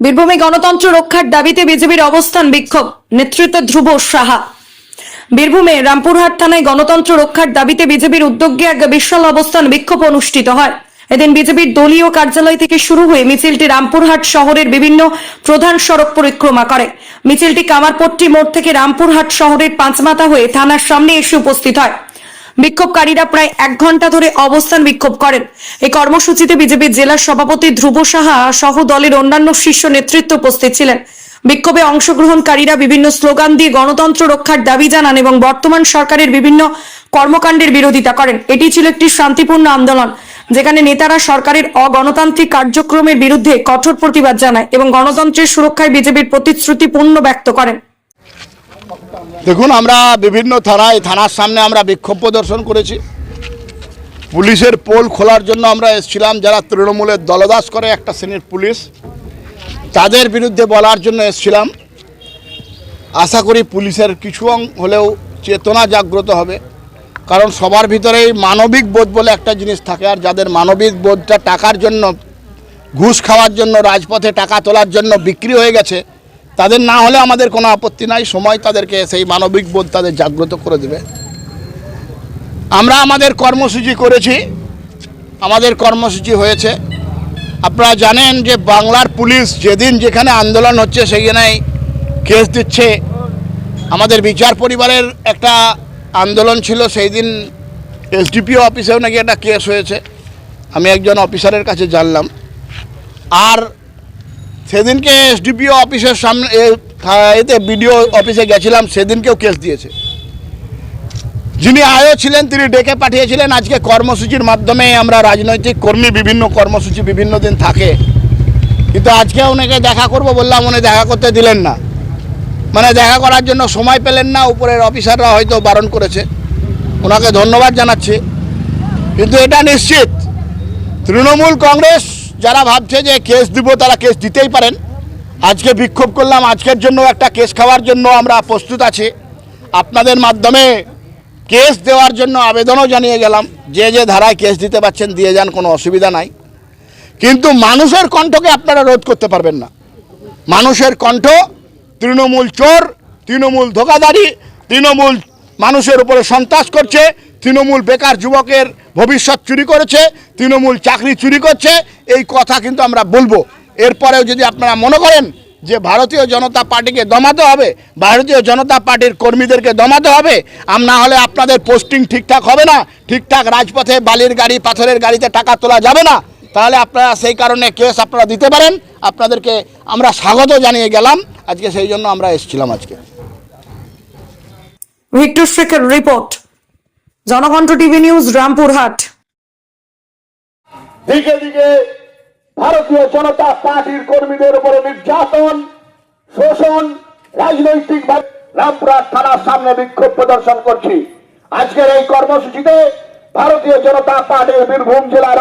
বীরভূমে গণতন্ত্র রক্ষার দাবিতে বিজেপির অবস্থান বিক্ষোভ। নেতৃত্বে ধ্রুব সাহা। বীরভূমে রামপুরহাট থানায় গণতন্ত্র রক্ষার দাবিতে বিজেপির উদ্যোগে এক বিশাল অবস্থান বিক্ষোভ অনুষ্ঠিত হয়। এদিন বিজেপির দলীয় কার্যালয় থেকে শুরু হয়ে মিছিলটি রামপুরহাট শহরের বিভিন্ন প্রধান সড়ক পরিক্রমা করে। মিছিলটি কামারপট্টি মোড় থেকে রামপুরহাট শহরের পাঁচমাথা হয়ে থানার সামনে এসে উপস্থিত হয়। বিক্ষোভকারীরা প্রায় এক ঘণ্টা ধরে অবস্থান বিক্ষোভ করেন। এই কর্মসূচিতে বিজেপির জেলা সভাপতি ধ্রুব সাহা সহ দলের অন্যান্য শীর্ষ নেতৃত্ব উপস্থিত ছিলেন। বিক্ষোভে অংশগ্রহণকারীরা বিভিন্ন স্লোগান দিয়ে গণতন্ত্র রক্ষার দাবি জানান এবং বর্তমান সরকারের বিভিন্ন কর্মকাণ্ডের বিরোধিতা করেন। এটি ছিল একটি শান্তিপূর্ণ আন্দোলন, যেখানে নেতারা সরকারের অগণতান্ত্রিক কার্যক্রমের বিরুদ্ধে কঠোর প্রতিবাদ জানায় এবং গণতন্ত্রের সুরক্ষায় বিজেপির প্রতিশ্রুতি পূর্ণ ব্যক্ত করেন। দেখুন, আমরা বিভিন্ন থানায়, থানার সামনে আমরা বিক্ষোভ প্রদর্শন করেছি। পুলিশের পোল খোলার জন্য আমরা এসেছিলাম, যারা তৃণমূলের দলদাস করে, একটা শ্রেণির পুলিশ। তাদের বিরুদ্ধে বলার জন্য এসেছিলাম। আশা করি পুলিশের কিছু অং- হলেও চেতনা জাগ্রত হবে। কারণ সবার ভিতরেই মানবিক বোধ বলে একটা জিনিস থাকে, আর যাদের মানবিক বোধটা টাকার জন্য, ঘুষ খাওয়ার জন্য, রাজপথে টাকা তোলার জন্য বিক্রি হয়ে গেছে তাদের না হলে আমাদের কোনো আপত্তি নাই। সময় তাদেরকে সেই মানবিক বোধ তাদের জাগ্রত করে দেবে। আমরা আমাদের কর্মসূচি করেছি। আমাদের কর্মসূচি হয়েছে। আপনারা জানেন যে বাংলার পুলিশ যেদিন যেখানে আন্দোলন হচ্ছে, সেখানেই কেস দিচ্ছে। আমাদের বিচার পরিবারের একটা আন্দোলন ছিল সেই দিন এসডিপিও অফিসেও নাকি একটা কেস হয়েছে। আমি একজন অফিসারের কাছে জানলাম। আর সেদিনকে এসডিপিও অফিসের সামনে এতে বিডিও অফিসে গেছিলাম, সেদিনকেও কেস দিয়েছে। যিনি আয়ও ছিলেন, তিনি ডেকে পাঠিয়েছিলেন। আজকে কর্মসূচির মাধ্যমে আমরা রাজনৈতিক কর্মী, বিভিন্ন কর্মসূচি বিভিন্ন দিন থাকে। কিন্তু আজকে ওনাকে দেখা করব বললাম, উনি দেখা করতে দিলেন না। মানে দেখা করার জন্য সময় পেলেন না, উপরের অফিসাররা হয়তো বারণ করেছে। ওনাকে ধন্যবাদ জানাচ্ছি। কিন্তু এটা নিশ্চিত, তৃণমূল কংগ্রেস যারা ভাবছে যে কেস দিব, তারা কেস দিতেই পারেন। আজকে বিক্ষোভ করলাম, আজকের জন্য একটা কেস খাওয়ার জন্য আমরা প্রস্তুত আছি। আপনাদের মাধ্যমে কেস দেওয়ার জন্য আবেদনও জানিয়ে গেলাম, যে যে ধারায় কেস দিতে পারছেন দিয়ে যান, কোনো অসুবিধা নাই। কিন্তু মানুষের কণ্ঠকে আপনারা রোধ করতে পারবেন না। মানুষের কণ্ঠ তৃণমূল চোর, তৃণমূল ধোকাধারী তৃণমূল মানুষের উপরে সন্ত্রাস করছে তৃণমূল বেকার যুবকের ভবিষ্যৎ চুরি করেছে, তৃণমূল চাকরি চুরি করছে, এই কথা কিন্তু আমরা বলব। এরপরেও যদি আপনারা মনে করেন যে ভারতীয় জনতা পার্টিকে দমাতে হবে, ভারতীয় জনতা পার্টির কর্মীদেরকে দমাতে হবে, আম না হলে আপনাদের পোস্টিং ঠিকঠাক হবে না, ঠিকঠাক রাজপথে বালির গাড়ি, পাথরের গাড়িতে টাকা তোলা যাবে না, তাহলে আপনারা সেই কারণে কেস আপনারা দিতে পারেন। আপনাদেরকে আমরা স্বাগত জানিয়ে গেলাম। আজকে সেই জন্য আমরা এসেছিলাম আজকে। ভিক্টর শেখের report. Janakantha TV news Rampurhat. দিকে দিকে ভারতীয় জনতা পার্টির কর্মীদের উপরে নির্যাতন, শোষণ, রাজনৈতিক রামপুরহাট থানার সামনে বিক্ষোভ প্রদর্শন করছি। আজকের এই কর্মসূচিতে ভারতীয় জনতা পার্টির বীরভূম জেলার